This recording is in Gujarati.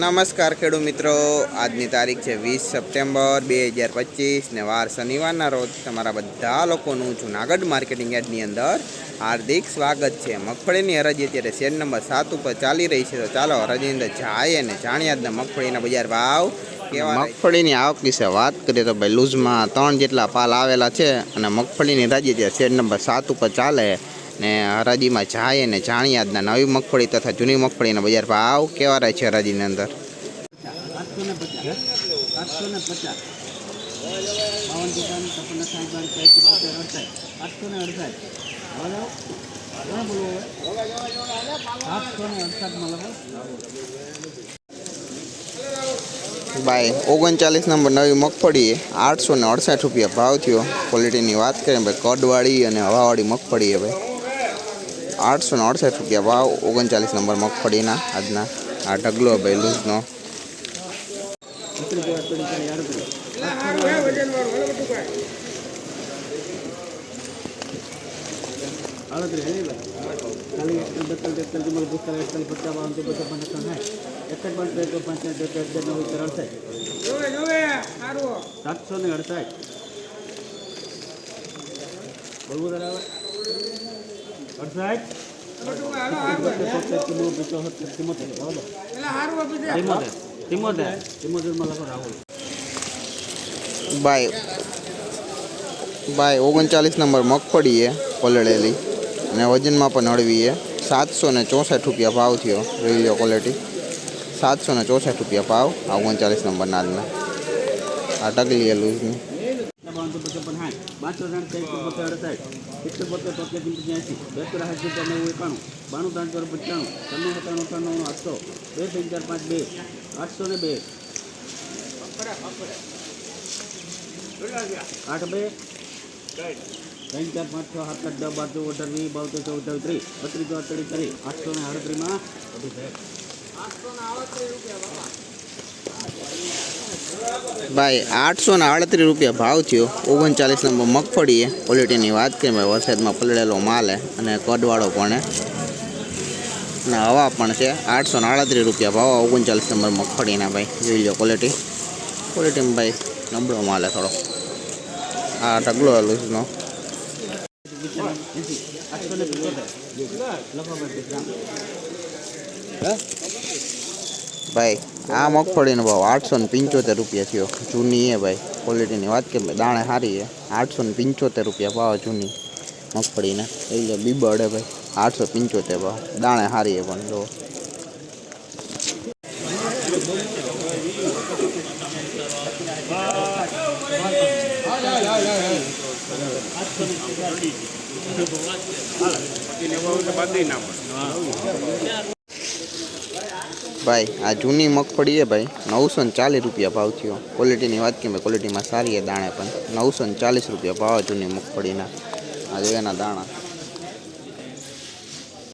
નમસ્કાર ખેડૂત મિત્રો. આજની તારીખ છે વીસ સપ્ટેમ્બર બે હજાર પચીસ ને વાર શનિવારના રોજ તમારા બધા લોકોનું જુનાગઢ માર્કેટિંગ યાર્ડની અંદર હાર્દિક સ્વાગત છે. મગફળીની હરાજી અત્યારે શેર નંબર સાત ઉપર ચાલી રહી છે. તો ચાલો હરાજીની અંદર જાય અને જાણીએ આજના મગફળીના બજાર ભાવ. મગફળીની આવક વિશે વાત કરીએ તો ભાઈ, લૂઝમાં ત્રણ જેટલા પાલ આવેલા છે અને મગફળીની હરાજી અત્યારે શેર નંબર સાત ઉપર ચાલે. ને હરાજીમાં જાય અને જાણીએ આજના નવી મગફળી તથા જૂની મગફળીના બજાર ભાવ કેવા રહે છે હરાજીની અંદર? ને ને ને ને ભાઈ, ઓગણચાલીસ નંબર નવી મગફળી આઠસો ને અડસઠ રૂપિયા ભાવ થયો. ક્વોલિટીની વાત કરીએ ભાઈ, કડવાળી અને હવાવાળી મગફળી ભાઈ. આઠસો ને અડસઠ રૂપિયા ભાવ, ઓગણચાલીસ નંબર મગફળીના આજના આ ઢગલો ભાઈ, લૂઝનો. સાતસો ને અડસાઠ. બોલવું તારે ભાઈ ભાઈ ઓગણચાલીસ નંબર મગફળી એ પલળેલી અને વજનમાં પણ હળવી એ સાતસો ને ચોસઠ રૂપિયા ભાવ થયો, જોઈ લો ક્વોલિટી સાતસો ને ચોસઠ રૂપિયા ભાવ આ ઓગણચાલીસ નંબરના આજના આ ટકલી એ લૂઝની. બાવનસો પચપન સાઠ બારસો સાઠ ત્રેસો બોતેર અડસાઠ. સિત્તેર બોતેર તોતેર પંચ્યાસી. બેતર હાથ સિત્તેર નેવું એકાણું. બાણું ત્રણ ચાર પંચાણું. ત્રણું સત્તાણું અઠાણું આઠસો. બે ત્રણ ચાર પાંચ બે. આઠસો ને બે. આઠ બે. ત્રણ ચાર પાંચ છ, સાત આઠ, દસ, બાર, ચૌદ ચૌદ ત્રીસ બત્રીસ અડત્રીસ ત્રીસ આઠસો ને છે ભાઈ આઠસો ને આડત્રીસ રૂપિયા ભાવ થયો. ઓગણચાલીસ નંબર મગફળી છે ક્વોલિટીની વાત કરીએ ભાઈ વરસાદમાં પલળેલો માલ અને કડવાળો પણ અને હવા પણ છે. આઠસો ને આડત્રીસ રૂપિયા ભાવ ઓગણચાલીસ નંબર મગફળીના ભાઈ. જોઈ લો ક્વોલિટી ક્વોલિટીમાં ભાઈ નબળો માલ છે થોડો. આ ઢગલો લૂઝનો. લખો ભાઈ, આ મગફળીનો ભાવ આઠસો ને પંચોતેર રૂપિયા થયો. જૂની એ ભાઈ ક્વોલિટીની વાત કરીએ દાણે સારી છે. આઠસો ને પંચોતેર રૂપિયા ભાવ જૂની મગફળીને. એ લે બીબડે ભાઈ, આઠસો પંચોતેર ભાવ. દાણે સારી છે પણ, જો. ભાઈ, આ જૂની મગફળી એ ભાઈ, નવસો ને ચાલીસ રૂપિયા ભાવ થયો. ક્વોલિટીની વાત કરીએ ક્વોલિટીમાં સારી એ દાણે પણ. નવસો ને ચાલીસ રૂપિયા ભાવ જૂની મગફળીના. આ એના દાણા.